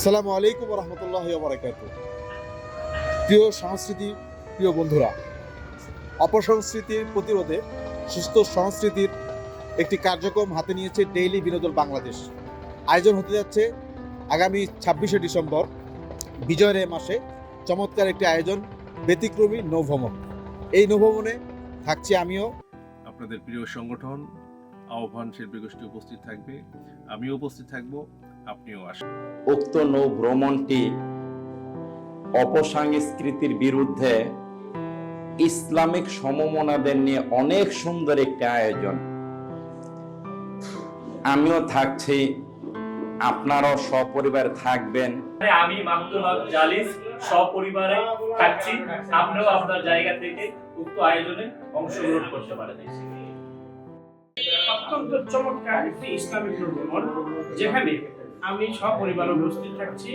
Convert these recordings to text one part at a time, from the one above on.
আসসালামু আলাইকুম রহমতুল্লাহ বারাকাত প্রিয় সংস্কৃতি, প্রিয় বন্ধুরা অপসংস্কৃতির প্রতিরোধে সুস্থ সংস্কৃতির একটি কার্যক্রম হাতে নিয়েছে ডেইলি বিনোদন বাংলাদেশ আয়োজন হতে যাচ্ছে আগামী ছাব্বিশে ডিসেম্বর বিজয়ের মাসে। চমৎকার একটি আয়োজন, ব্যতিক্রমী নৌভ্রমণ। এই নৌভ্রমণে থাকছি আমিও। আপনাদের প্রিয় সংগঠন, আহ্বান শিল্পী গোষ্ঠী উপস্থিত থাকবে। আমিও উপস্থিত থাকব। আপনিও আসুন। উক্ত নৌ ভ্রমণটি অপসংস্কৃতির বিরুদ্ধে ইসলামিক সমমনাদের নিয়ে অনেক সুন্দর একটি আয়োজন। আমিও থাকছি আপনারাও সপরিবার থাকবেন। আমি মাহমুদুল হক জালিস সপরিবারে থাকছি। আপনিও আপনার জায়গা থেকে উক্ত আয়োজনে অংশগ্রহণ করতে পারেন। অত্যন্ত চমৎকার একটি ইসলামিক ভ্রমণ যেখানে আমি সপরিবার উপস্থিত থাকছি।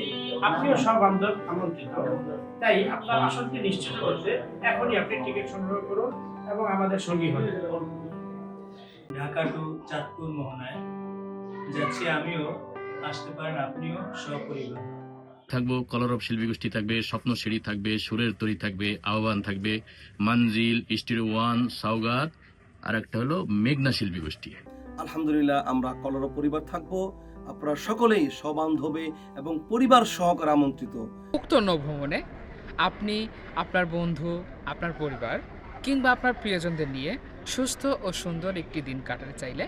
আপনিও সব বান্ধব আমন্ত্রিত। তাই আপনার আসনটি নিশ্চিত করতে এখনই আপনি টিকিট সংগ্রহ করুন এবং আমাদের সঙ্গী হন। ঢাকা টু চাঁদপুর মোহনায় যাচ্ছি আমিও আসতে পারেন আপনিও সপরিবার। থাকব কলরব শিল্পী গোষ্ঠী থাকবে স্বপ্ন সিঁড়ি থাকবে সুরের তরি থাকবে আহ্বান থাকবে মানজিল স্টিরিও ওয়ান সাউগাত আর একটা হলো মেঘনা শিল্পী গোষ্ঠী। আলহামদুলিল্লাহ আমরা কলর পরিবার থাকব। আপনারা সকলেই সবান্ধবে এবং পরিবার সহকারে আমন্ত্রিত। উক্ত নৌভ্রমণে আপনি আপনার বন্ধু আপনার পরিবার কিংবা আপনার প্রিয়জনদের নিয়ে সুস্থ ও সুন্দর একটি দিন কাটাতে চাইলে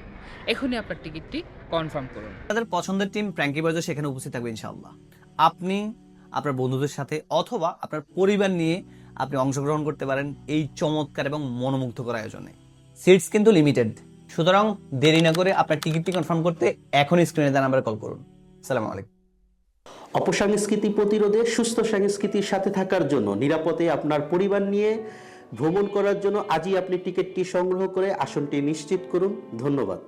এখনই আপনার টিকিটটি কনফার্ম করুন। আপনাদের পছন্দের টিম প্র্যাঙ্কি বাজার সেখানে উপস্থিত থাকবে ইনশাআল্লাহ। আপনি আপনার বন্ধুদের সাথে অথবা আপনার পরিবার নিয়ে আপনি অংশগ্রহণ করতে পারেন এই চমৎকার এবং মনোমুগ্ধকর আয়োজনে। সিটস কিন্তু লিমিটেড সুতরাং দেরি না করে আপনার টিকিটটি কনফার্ম করতে এখনই স্ক্রিনে দেওয়া নাম্বারে কল করুন। সালামু আলাইকুম। অপসংস্কৃতি প্রতিরোধে সুস্থ সংস্কৃতির সাথে থাকার জন্য, নিরাপদে আপনার পরিবার নিয়ে ভ্রমণ করার জন্য আজই আপনি টিকিটটি সংগ্রহ করে আসনটি নিশ্চিত করুন। ধন্যবাদ।